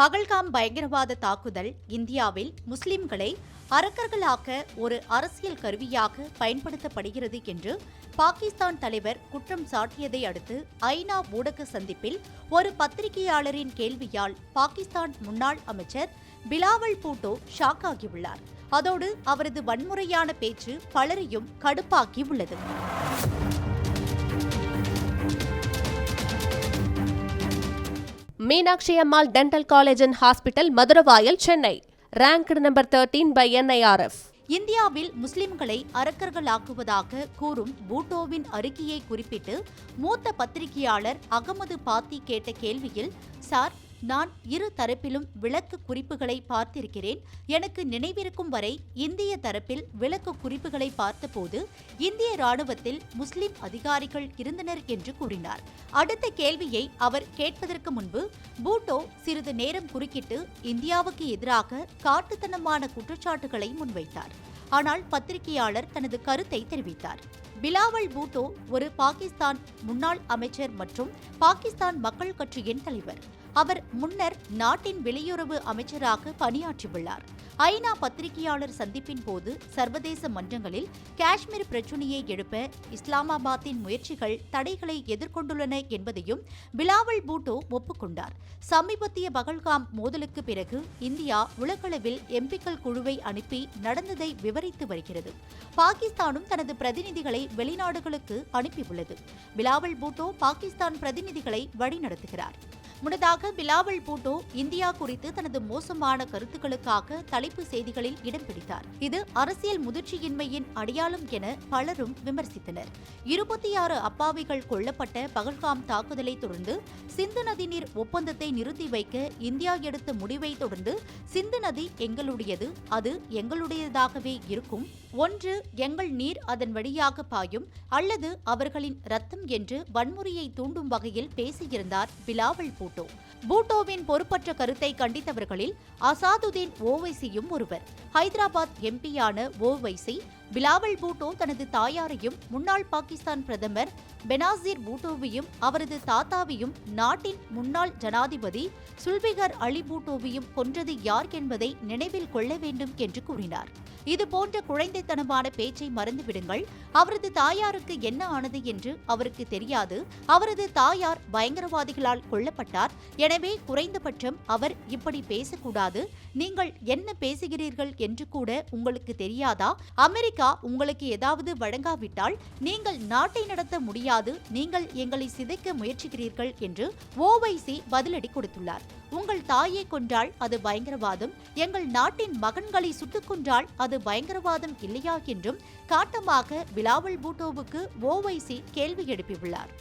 பகல்காம் பயங்கரவாத தாக்குதல் இந்தியாவில் முஸ்லிம்களை அரக்கர்களாக்க ஒரு அரசியல் கருவியாக பயன்படுத்தப்படுகிறது என்று பாகிஸ்தான் தலைவர் குற்றம் சாட்டியதை அடுத்து ஐநா ஊடக சந்திப்பில் ஒரு பத்திரிகையாளரின் கேள்வியால் பாகிஸ்தான் முன்னாள் அமைச்சர் பிலாவல் பூட்டோ ஷாக் ஆகியுள்ளார் அதோடு அவரது வன்முறையான பேச்சு பலரையும் கடுப்பாக்கியுள்ளது. Meenakshi Ammal dental college and hospital Maduravoyal Chennai. Ranked number thirteen by NIRF இந்தியாவில் முஸ்லிம்களை அரக்கர்களாக்குவதாக கூறும் பூட்டோவின் அறிக்கையை குறிப்பிட்டு மூத்த பத்திரிகையாளர் அகமது பாத்தி கேட்ட கேள்வியில் சார் நான் இரு தரப்பிலும் விளக்கு குறிப்புகளை பார்த்திருக்கிறேன். எனக்கு நினைவிருக்கும் வரை இந்திய தரப்பில் விளக்கு குறிப்புகளை பார்த்தபோது இந்திய ராணுவத்தில் முஸ்லிம் அதிகாரிகள் இருந்தனர் என்று கூறினார். அடுத்த கேள்வியை அவர் கேட்பதற்கு முன்பு பூட்டோ சிறிது நேரம் குறுக்கிட்டு இந்தியாவுக்கு எதிராக காட்டுத்தனமான குற்றச்சாட்டுகளை முன்வைத்தார். ஆனால் பத்திரிகையாளர் தனது கருத்தை தெரிவித்தார். பிலாவல் பூட்டோ ஒரு பாகிஸ்தான் முன்னாள் அமைச்சர் மற்றும் பாகிஸ்தான் மக்கள் கட்சியின் தலைவர். அவர் முன்னர் நாட்டின் வெளியுறவு அமைச்சராக பணியாற்றியுள்ளார். ஐநா பத்திரிகையாளர் சந்திப்பின் போது சர்வதேச மன்றங்களில் காஷ்மீர் பிரச்சினையை எழுப்ப இஸ்லாமாபாத்தின் முயற்சிகள் தடைகளை எதிர்கொண்டுள்ளன என்பதையும் பிலாவல் பூட்டோ ஒப்புக்கொண்டார். சமீபத்திய பகல்காம் மோதலுக்கு பிறகு இந்தியா உலகளவில் எம்பிக்கள் குழுவை அனுப்பி நடந்ததை விவரித்து வருகிறது. பாகிஸ்தானும் தனது பிரதிநிதிகளை வெளிநாடுகளுக்கு அனுப்பியுள்ளது. பிலாவல் பூட்டோ பாகிஸ்தான் பிரதிநிதிகளை வழிநடத்துகிறார். முன்னதாக பிலாவல் பூட்டோ இந்தியா குறித்து தனது மோசமான கருத்துக்களுக்காக தலைப்பு செய்திகளில் இடம் பிடித்தார். இது அரசியல் முதிர்ச்சியின்மையின் அடையாளம் என பலரும் விமர்சித்தனர். இருபத்தி ஆறு அப்பாவிகள் கொல்லப்பட்ட பகல்காம் தாக்குதலை தொடர்ந்து சிந்து நதிநீர் ஒப்பந்தத்தை நிறுத்தி வைக்க இந்தியா எடுத்த முடிவை தொடர்ந்து சிந்து நதி எங்களுடையது அது எங்களுடையதாகவே இருக்கும். ஒன்று எங்கள் நீர் அதன் வழியாக பாயும் அல்லது அவர்களின் ரத்தம் என்று வன்முறையை தூண்டும் வகையில் பேசியிருந்தார் பிலாவல் பூட்டோ. பூட்டோவின் பொறுப்பற்ற கருத்தை கண்டித்தவர்களில் அசாதுதீன் ஓவைசியும் ஒருவர். ஹைதராபாத் எம்பியான ஓவைசி பிலாவல் பூட்டோ தனது தாயாரையும் முன்னாள் பாகிஸ்தான் பிரதமர் பெனாசீர் பூட்டோவையும் அவரது தாத்தாவையும் நாட்டின் முன்னாள் ஜனாதிபதி சுல்பிகர் அலி பூட்டோவையும் கொன்றது யார் என்பதை நினைவில் கொள்ள வேண்டும் என்று கூறினார். இதுபோன்ற குழந்தைத்தனமான பேச்சை மறந்துவிடுங்கள். அவரது தாயாருக்கு என்ன ஆனது என்று அவருக்கு தெரியாது. அவரது தாயார் பயங்கரவாதிகளால் கொல்லப்பட்டார். எனவே குறைந்தபட்சம் அவர் இப்படி பேசக்கூடாது. நீங்கள் என்ன பேசுகிறீர்கள் என்று கூட உங்களுக்கு தெரியாதா? அமெரிக்க உங்களுக்கு ஏதாவது வழங்காவிட்டால் நீங்கள் நாட்டை நடத்த முடியாது நீங்கள் எங்களை சிதைக்க முயற்சிக்கிறீர்கள் என்று ஓவைசி பதிலடி கொடுத்துள்ளார். உங்கள் தாயை கொன்றால் அது பயங்கரவாதம் எங்கள் நாட்டின் மகன்களை சுட்டுக் கொன்றால் அது பயங்கரவாதம் இல்லையா என்றும் காட்டமாக விலாவல் பூட்டோவுக்கு ஓவைசி கேள்வி எழுப்பியுள்ளார்.